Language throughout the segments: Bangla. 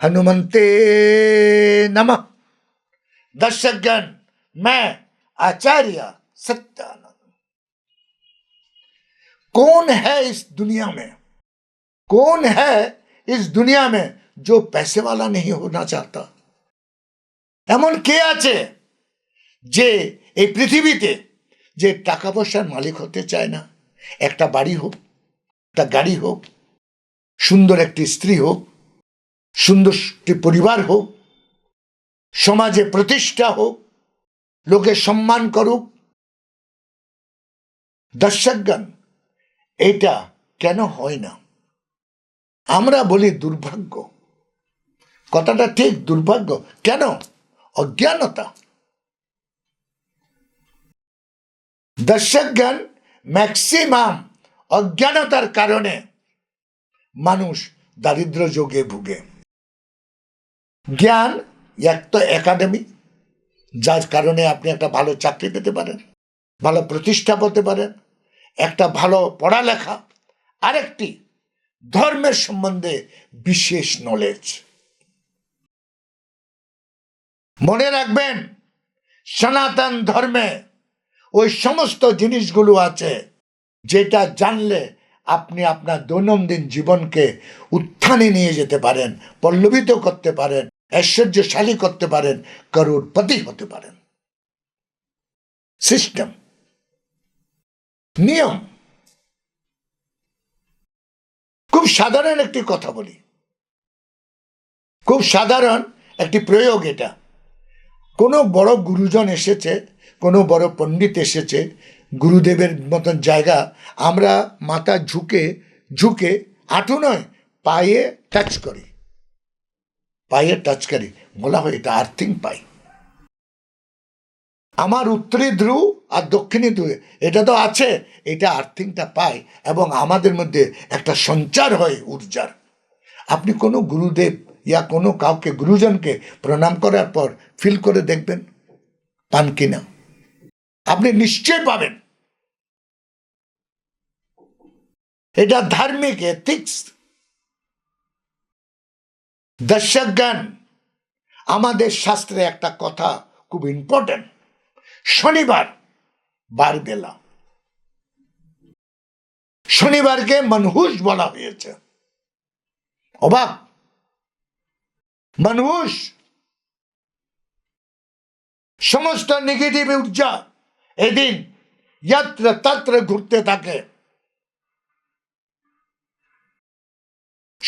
हनुमंते नमः दर्शकगण मैं आचार्य सत्यानंद कौन है इस दुनिया में कौन है इस दुनिया में जो पैसे वाला नहीं होना चाहता এমন কে আছে যে এই পৃথিবীতে যে টাকা পয়সার মালিক হতে চায় না একটা বাড়ি হোক একটা গাড়ি হোক সুন্দর একটি স্ত্রী হোক সুন্দর পরিবার হোক, সমাজে প্রতিষ্ঠা হোক, লোকে সম্মান করুক, দর্শকগণ, এটা কেন হয় না? আমরা বলি দুর্ভাগ্য। কথাটা ঠিক, দুর্ভাগ্য। কেন? অজ্ঞানতা। দর্শকগণ ম্যাক্সিমাম অজ্ঞানতার কারণে মানুষ দারিদ্র যোগে ভুগে। জ্ঞান এক তো একাডেমি যার কারণে আপনি একটা ভালো চাকরি পেতে পারেন, ভালো প্রতিষ্ঠা পেতে পারেন, একটা ভালো পড়ালেখা, আরেকটি ধর্মের সম্বন্ধে বিশেষ নলেজ মনে রাখবেন, সনাতন ধর্মে ওই সমস্ত জিনিসগুলো আছে, যেটা জানলে আপনি আপনার দৈনন্দিন জীবনকে উত্থানে নিয়ে যেতে পারেন, পল্লবিত করতে পারেন। ঐশ্বর্যশালী করতে পারেন করোড়পতি হতে পারেন। সিস্টেম। নিয়ম। খুব সাধারণ একটি কথা বলি। খুব সাধারণ একটি প্রয়োগ এটা। কোনো বড় গুরুজন এসেছে, কোনো বড় পণ্ডিত এসেছে, গুরুদেবের মতন জায়গা, আমরা মাথা ঝুঁকে ঝুঁকে আঁটু নয়, পায়ে টাচ করি। পায়ে টাচ করি। বলা হয় এটা আর্থিং পাই। আমার উত্তরে ধ্রুব আর দক্ষিণে ধ্রুব, এটা তো আছে, এটা আর্থিংটা পায় এবং আমাদের মধ্যে একটা সঞ্চার হয় ঊর্জার আপনি কোনো গুরুদেব ইয়া কোনো কাউকে, গুরুজনকে প্রণাম করার পর ফিল করে দেখবেন, পান কিনা আপনি নিশ্চয় পাবেন। এটা ধার্মিক এথিক্স দর্শকগণ আমাদের শাস্ত্রে একটা কথা খুব ইম্পর্টেন্ট শনিবার, বারবেলা। শনিবারকে মনহুস বলা হয়েছে। অবাক। মনহুস সমস্ত নেগেটিভ ঊর্জা এদিন যত্র তত্র ঘুরতে থাকে।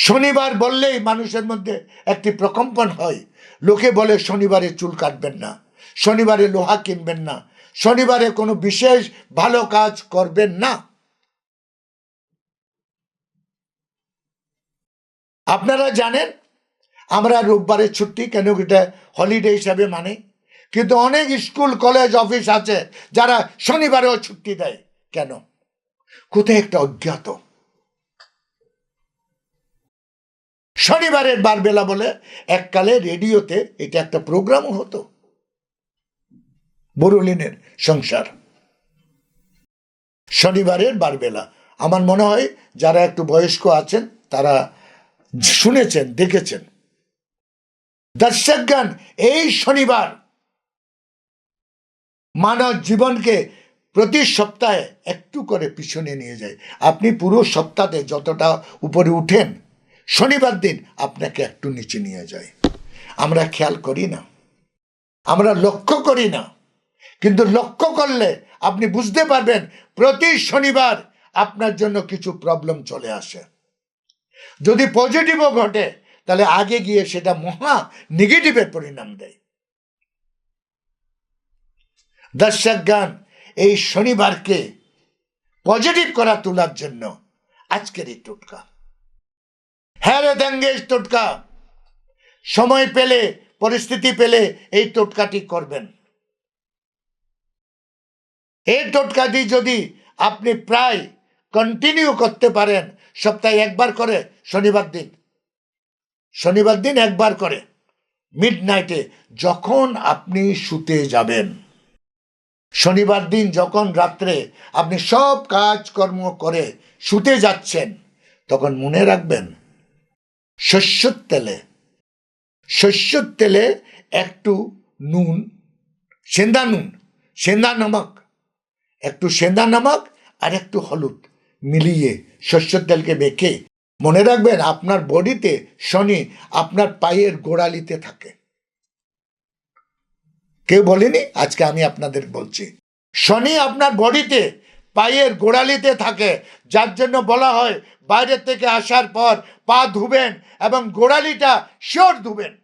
শনিবার বললেই মানুষের মধ্যে একটি প্রকম্পন হয়। লোকে বলে, শনিবারে চুল কাটবেন না, শনিবারে লোহা কিনবেন না, শনিবারে কোনো বিশেষ ভালো কাজ করবেন না। আপনারা জানেন, আমরা রোববারের ছুটি, কেন এটা হলিডে হিসাবে মানে? কিন্তু অনেক স্কুল, কলেজ, অফিস আছে যারা শনিবারেও ছুটি দেয়। কেন? কোথায় একটা অজ্ঞাত শনিবারের বারবেলা বলে, এককালে রেডিওতে এটা একটা প্রোগ্রামও হতো। বরুলিনের সংসার। শনিবারের বারবেলা। আমার মনে হয় যারা একটু বয়স্ক আছেন, তারা শুনেছেন, দেখেছেন। দর্শকগণ, এই শনিবার মানব জীবনকে প্রতি সপ্তাহে একটু করে পিছনে নিয়ে যায়। আপনি পুরো সপ্তাহে যতটা উপরে উঠেন শনিবার দিন আপনাকে একটু নিচে নিয়ে যায় আমরা খেয়াল করি না। আমরা লক্ষ্য করি না। কিন্তু লক্ষ্য করলে আপনি বুঝতে পারবেন, প্রতি শনিবার আপনার জন্য কিছু প্রবলেম চলে আসে। যদি পজিটিভও ঘটে, তাহলে আগে গিয়ে সেটা মহা নেগেটিভের পরিণাম দেয়। দর্শকগণ এই শনিবারকে পজিটিভ করা তোলার জন্য আজকের এই টোটকা। হ্যাঁ রে দঙ্গেশ টোটকা। সময় পেলে, পরিস্থিতি পেলে এই টোটকাটি করবেন। এই টোটকাটি যদি আপনি প্রায় কন্টিনিউ করতে পারেন, সপ্তাহে একবার করে, শনিবার দিন। শনিবার দিন একবার করে মিড নাইটে যখন আপনি শুতে যাবেন। শনিবার দিন যখন রাত্রে আপনি সব কাজকর্ম করে শুতে যাচ্ছেন, তখন মনে রাখবেন শস্যর তেলে শস্যর তেলে একটু নুন, সেন্দা নুন, সেন্দা নামক, একটু সেন্দা নামক আর একটু হলুদ মিলিয়ে শস্যর তেলকে মেখে, মনে রাখবেন আপনার বডিতে শনি আপনার পায়ের গোড়ালিতে থাকে। কেউ বলেনি? আজকে আমি আপনাদের বলছি। শনি আপনার বডিতে পায়ের গোড়ালিতে থাকে, যার জন্য বলা হয় বাইরে থেকে আসার পর পা ধুবেন এবং গোড়ালিটা শিওর ধুবেন।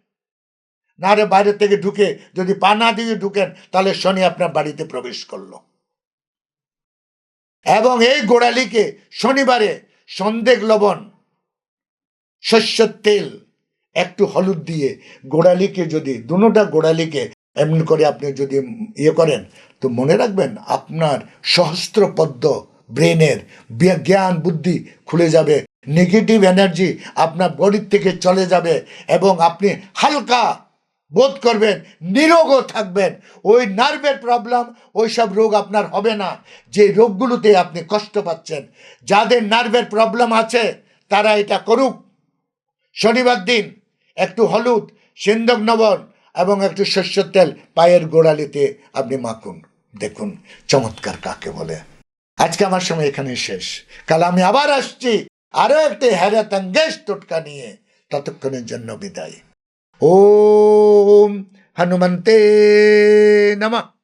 না রে বাইরে থেকে ঢুকে যদি পা না দিয়ে ঢুকেন, তাহলে শনি আপনার বাড়িতে প্রবেশ করল। এবং এই গোড়ালিকে শনিবারে সন্দেহ লবণ, শস্যের তেল, একটু হলুদ দিয়ে গোড়ালিকে যদি, দুটা গোড়ালিকে এমনি করে আপনি যদি ইয়ে করেন, তো মনে রাখবেন আপনার সহস্রপদ্ম ব্রেনের জ্ঞান, বুদ্ধি খুলে যাবে নেগেটিভ এনার্জি আপনার বডির থেকে চলে যাবে এবং আপনি হালকা বোধ করবেন, নিরোগও থাকবেন। ওই নার্ভের প্রবলেম ওই সব রোগ আপনার হবে না। যে রোগগুলোতে আপনি কষ্ট পাচ্ছেন, যাদের নার্ভের প্রবলেম আছে, তারা এটা করুক। শনিবার দিন একটু হলুদ, সিন্দক নবন এবং একটু শস্যের তেল পায়ের গোড়ালিতে আপনি মাখুন। দেখুন, চমৎকার কাকে বলে। আজকে আমার সময় এখানে শেষ। কাল আমি আবার আসছি আরও একটি হ্যারাতাঙ্গেশ টোটকা নিয়ে। ততক্ষণের জন্য বিদায়। ও হনুমন্তে নমঃ।